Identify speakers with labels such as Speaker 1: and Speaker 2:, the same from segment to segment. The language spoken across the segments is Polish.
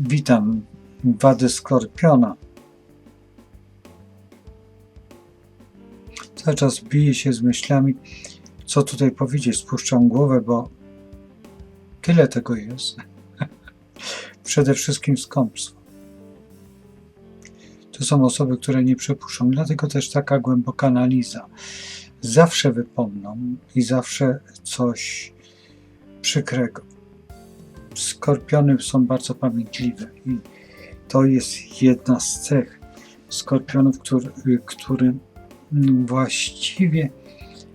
Speaker 1: Witam wady skorpiona. Cały czas biję się z myślami, co tutaj powiedzieć. Spuszczam głowę, bo tyle tego jest. Przede wszystkim skąpstwo. To są osoby, które nie przepuszczą, dlatego też taka głęboka analiza. Zawsze wypomną i zawsze coś przykrego. Skorpiony są bardzo pamiętliwe i to jest jedna z cech skorpionów, który, którym właściwie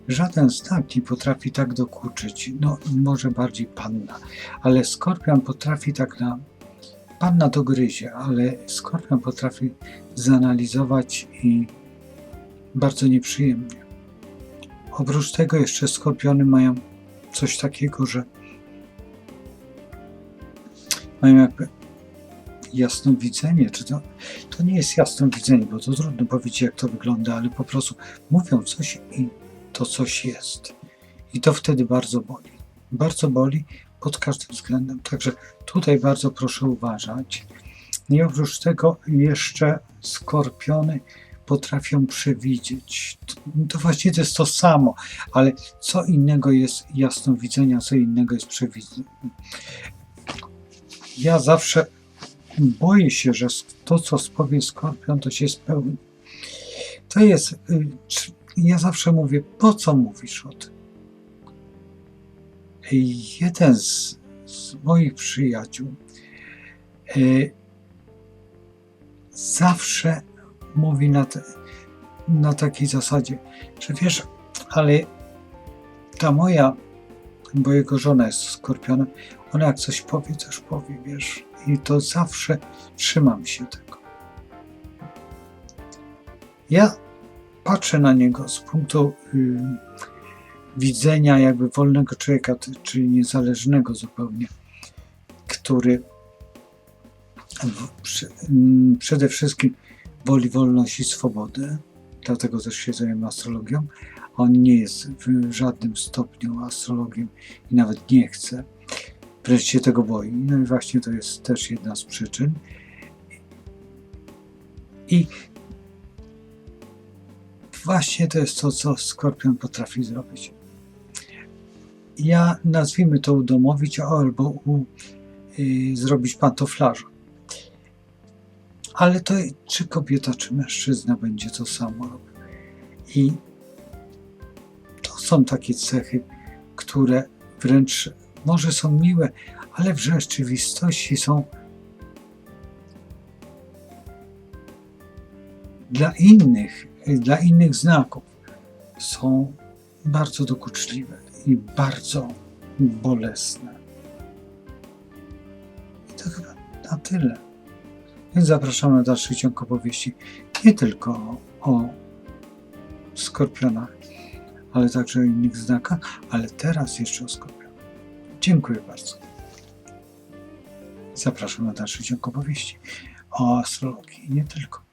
Speaker 1: żaden znak nie potrafi tak dokuczyć. No, może bardziej panna, ale skorpion potrafi tak na. Panna to gryzie, ale skorpion potrafi zanalizować i bardzo nieprzyjemnie. Oprócz tego jeszcze skorpiony mają coś takiego, że mają jakby jasnowidzenie, czy to, to nie jest jasnowidzenie, bo to trudno powiedzieć, jak to wygląda, ale po prostu mówią coś i to coś jest. I to wtedy bardzo boli. Bardzo boli pod każdym względem. Także tutaj bardzo proszę uważać. I oprócz tego jeszcze skorpiony potrafią przewidzieć. To, właściwie to jest to samo, ale co innego jest jasnowidzenia, co innego jest przewidzenia. Ja zawsze boję się, że to, co spowie skorpion, to się spełni. To jest, y, ja zawsze mówię, po co mówisz o tym? Jeden z, z moich przyjaciół y, zawsze mówi na, te, na takiej zasadzie, że wiesz, ale ta moja, bo jego żona jest skorpionem, ona jak coś powie, też powie, wiesz. I to zawsze trzymam się tego. Ja patrzę na niego z punktu y, widzenia jakby wolnego człowieka, czyli niezależnego zupełnie, który w, przy, mm, przede wszystkim woli wolność i swobodę, dlatego też się zajmę astrologią. On nie jest w żadnym stopniu astrologiem i nawet nie chce wręcz się tego boi. No i właśnie to jest też jedna z przyczyn. I właśnie to jest to, co Skorpion potrafi zrobić. Ja nazwijmy to udomowić albo u, y, zrobić pantoflarza. Ale to czy kobieta, czy mężczyzna będzie to samo robił. I są takie cechy, które wręcz może są miłe, ale w rzeczywistości są dla innych, dla innych znaków są bardzo dokuczliwe i bardzo bolesne. I to chyba na tyle. Więc zapraszam na dalszy ciąg opowieści nie tylko o skorpionach, ale także o innych znakach, ale teraz jeszcze o skorpionach. Dziękuję bardzo. Zapraszam na dalszy ciąg opowieści o astrologii i nie tylko.